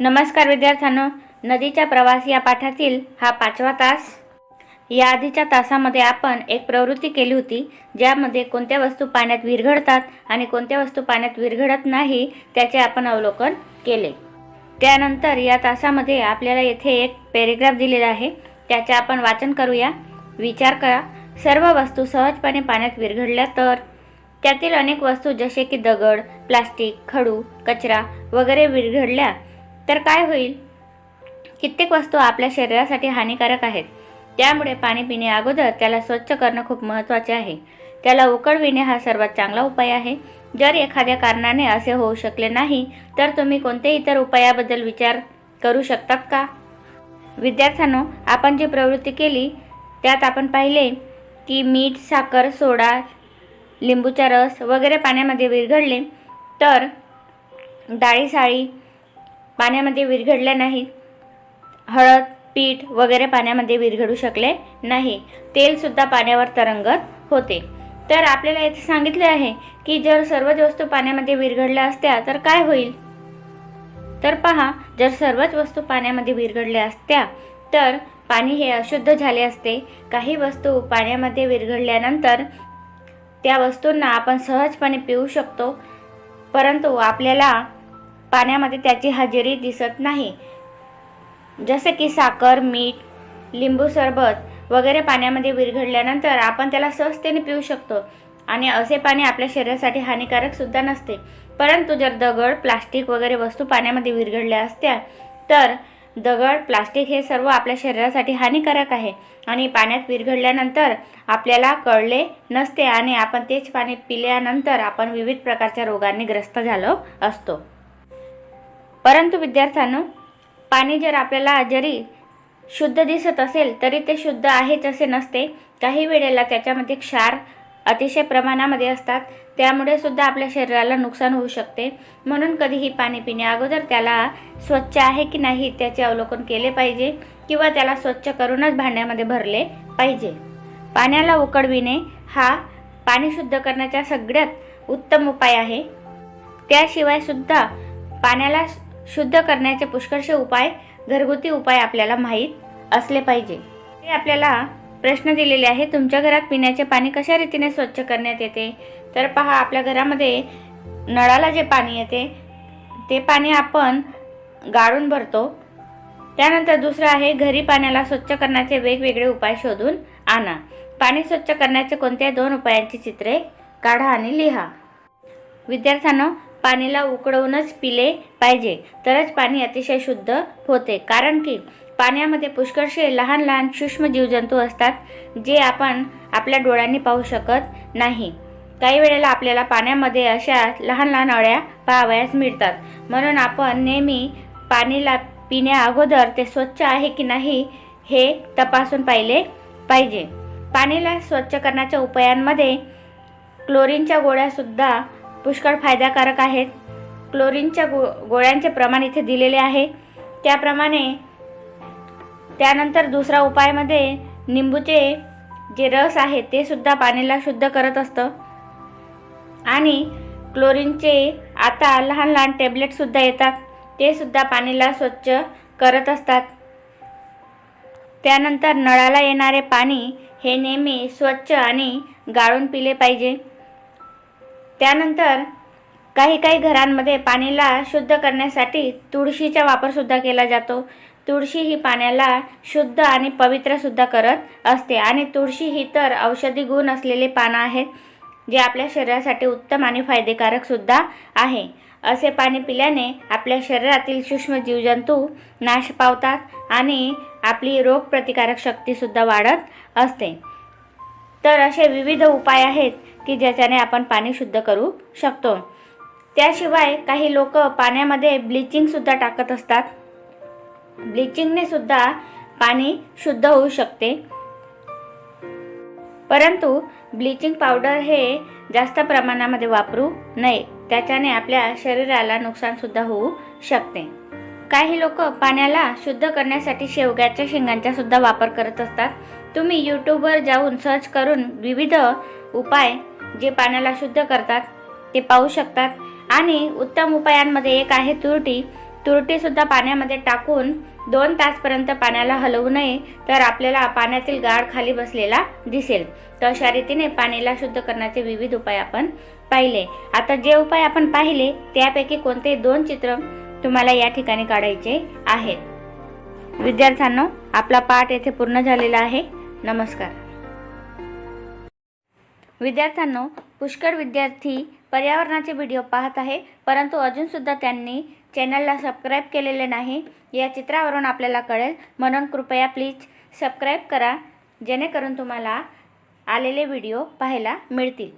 नमस्कार विद्यार्थ्यांनो नदीच्या प्रवास या पाठातील हा पाचवा तास. या आधीच्या तासामध्ये आपण एक प्रवृत्ती केली होती ज्यामध्ये कोणत्या वस्तू पाण्यात विरघळतात आणि कोणत्या वस्तू पाण्यात विरघळत नाही त्याचे आपण अवलोकन केले. त्यानंतर या तासामध्ये आपल्याला येथे एक पॅरेग्राफ दिलेला आहे त्याचे आपण वाचन करूया. विचार करा सर्व वस्तू सहजपणे पाण्यात विरघळल्या तर? त्यातील अनेक वस्तू जसे की दगड प्लास्टिक खडू कचरा वगैरे विरघळल्या तर काय होईल? कित्येक वस्तू आपल्या शरीरासाठी हानिकारक आहेत. त्यामुळे पाणी पिणे अगोदर त्याला स्वच्छ करणं खूप महत्त्वाचे आहे. त्याला उकळविणे हा सर्वात चांगला उपाय आहे. जर एखाद्या कारणाने असे होऊ शकले नाही तर तुम्ही कोणत्याही इतर उपायाबद्दल विचार करू शकतात का? विद्यार्थ्यांनो आपण जी प्रवृत्ती केली त्यात आपण पाहिले की मीठ साखर सोडा लिंबूचा रस वगैरे पाण्यामध्ये विरघळले तर डाळी साळी पाण्यामध्ये विरघळल्या नाहीत हळद पीठ वगैरे पाण्यामध्ये विरघळू शकले नाही. तेलसुद्धा पाण्यावर तरंगत होते. तर आपल्याला येथे सांगितले आहे की जर सर्वच वस्तू पाण्यामध्ये विरघळल्या असत्या तर काय होईल? तर पहा जर सर्वच वस्तू पाण्यामध्ये विरघळल्या असत्या तर पाणी हे अशुद्ध झाले असते. काही वस्तू पाण्यामध्ये विरघळल्यानंतर त्या वस्तूंना आपण सहजपणे पिऊ शकतो. परंतु आपल्याला पाण्यामध्ये त्याची हजेरी दिसत नाही. जसे की साखर मीठ लिंबू सरबत वगैरे पाण्यामध्ये विरघळल्यानंतर आपण त्याला सहजतेने पिऊ शकतो आणि असे पाणी आपल्या शरीरासाठी हानिकारक सुद्धा नसते. परंतु जर दगड प्लास्टिक वगैरे वस्तू पाण्यामध्ये विरघळल्या असत्या तर दगड प्लास्टिक हे सर्व आपल्या शरीरासाठी हानिकारक आहे आणि पाण्यात विरघळल्यानंतर आपल्याला कळले नसते आणि आपण तेच पाणी पिल्यानंतर आपण विविध प्रकारच्या रोगांनी ग्रस्त झालो असतो. परंतु विद्यार्थ्यांनो पाणी जर आपल्याला जरी शुद्ध दिसत असेल तरी ते शुद्ध आहेच असे नसते. काही वेळेला त्याच्यामध्ये क्षार अतिशय प्रमाणामध्ये असतात. त्यामुळे सुद्धा आपल्या शरीराला नुकसान होऊ शकते. म्हणून कधीही पाणी पिण्या अगोदर त्याला स्वच्छ आहे की नाही त्याचे अवलोकन केले पाहिजे किंवा त्याला स्वच्छ करूनच भांड्यामध्ये भरले पाहिजे. पाण्याला उकळविणे हा पाणी शुद्ध करण्याचा सगळ्यात उत्तम उपाय आहे. त्याशिवाय सुद्धा पाण्याला शुद्ध करण्याचे पुष्कळसे उपाय घरगुती उपाय आपल्याला माहीत असले पाहिजे. हे आपल्याला प्रश्न दिलेले आहे तुमच्या घरात पिण्याचे पाणी कशा रीतीने स्वच्छ करण्यात येते? तर पहा आपल्या घरामध्ये नळाला जे पाणी येते ते पाणी आपण गाळून भरतो. त्यानंतर दुसरं आहे घरी पाण्याला स्वच्छ करण्याचे वेगवेगळे उपाय शोधून आणा. पाणी स्वच्छ करण्याचे कोणत्या दोन उपायांची चित्रे काढा आणि लिहा. विद्यार्थ्यांनो पाणीला उकळवूनच पिले पाहिजे. तरच पाणी अतिशय शुद्ध होते. कारण की पाण्यामध्ये पुष्कळसे लहान लहान सूक्ष्म जीवजंतू असतात जे आपण आपल्या डोळ्यांनी पाहू शकत नाही. काही वेळेला आपल्याला पाण्यामध्ये अशा लहान लहान अळ्या पाहावयास मिळतात. म्हणून आपण नेहमी पाणीला पिण्या अगोदर ते स्वच्छ आहे की नाही हे तपासून पाहिले पाहिजे. पाणीला स्वच्छ करण्याच्या उपायांमध्ये क्लोरीनच्या गोळ्यासुद्धा पुष्कळ फायदाकारक आहेत. क्लोरीनच्या गो गोळ्यांचे प्रमाण इथे दिलेले आहे. त्याप्रमाणे त्यानंतर दुसरा उपायमध्ये निंबूचे जे रस आहे ते सुद्धा पाण्याला शुद्ध करत असतं. आणि क्लोरीनचे आता लहान लहान टॅबलेटसुद्धा येतात. ते सुद्धा पाणीला स्वच्छ करत असतात. त्यानंतर नळाला येणारे पाणी हे नेहमी स्वच्छ आणि गाळून पिले पाहिजे. त्यानंतर काही काही घरांमध्ये पाणीला शुद्ध करण्यासाठी तुळशीचा वापरसुद्धा केला जातो. तुळशी ही पाण्याला शुद्ध आणि पवित्रसुद्धा करत असते आणि तुळशी ही तर औषधी गुण असलेले पानं आहेत जे आपल्या शरीरासाठी उत्तम आणि फायदेकारकसुद्धा आहे. असे पाणी पिल्याने आपल्या शरीरातील सूक्ष्म जीवजंतू नाश पावतात आणि आपली रोगप्रतिकारक शक्तीसुद्धा वाढत असते. तर असे विविध उपाय आहेत की ज्याच्याने आपण पाणी शुद्ध करू शकतो. त्याशिवाय काही लोक पाण्यामध्ये ब्लिचिंगसुद्धा टाकत असतात. ब्लिचिंगने सुद्धा पाणी शुद्ध होऊ शकते. परंतु ब्लिचिंग पावडर हे जास्त प्रमाणामध्ये वापरू नये. त्याच्याने आपल्या शरीराला नुकसानसुद्धा होऊ शकते. काही लोक पाण्याला शुद्ध करण्यासाठी शेवग्याच्या शेंगांचा सुद्धा वापर करत असतात. तुम्ही यूट्यूबवर जाऊन सर्च करून विविध उपाय जे पाण्याला शुद्ध करतात ते पाहू शकतात. आणि उत्तम उपायांमध्ये एक आहे तुरटी. तुरटीसुद्धा पाण्यामध्ये टाकून दोन तासपर्यंत पाण्याला हलवू नये तर आपल्याला पाण्यातील गाळ खाली बसलेला दिसेल. तर अशा रीतीने पाण्याला शुद्ध करण्याचे विविध उपाय आपण पाहिले. आता जे उपाय आपण पाहिले त्यापैकी कोणते दोन चित्र तुम्हाला या ठिकाणी काढायचे आहेत? विद्यार्थ्यांनो आपला पाठ येथे पूर्ण झालेला आहे. नमस्कार. विद्यार्थ्यांनो पुष्कळ विद्यार्थी पर्यावरणाचे व्हिडिओ पाहत आहे परंतु अजूनसुद्धा त्यांनी चॅनलला सबस्क्राईब केलेले नाही या चित्रावरून आपल्याला कळेल. म्हणून कृपया प्लीज सबस्क्राईब करा जेणेकरून तुम्हाला आलेले व्हिडिओ पाहायला मिळतील.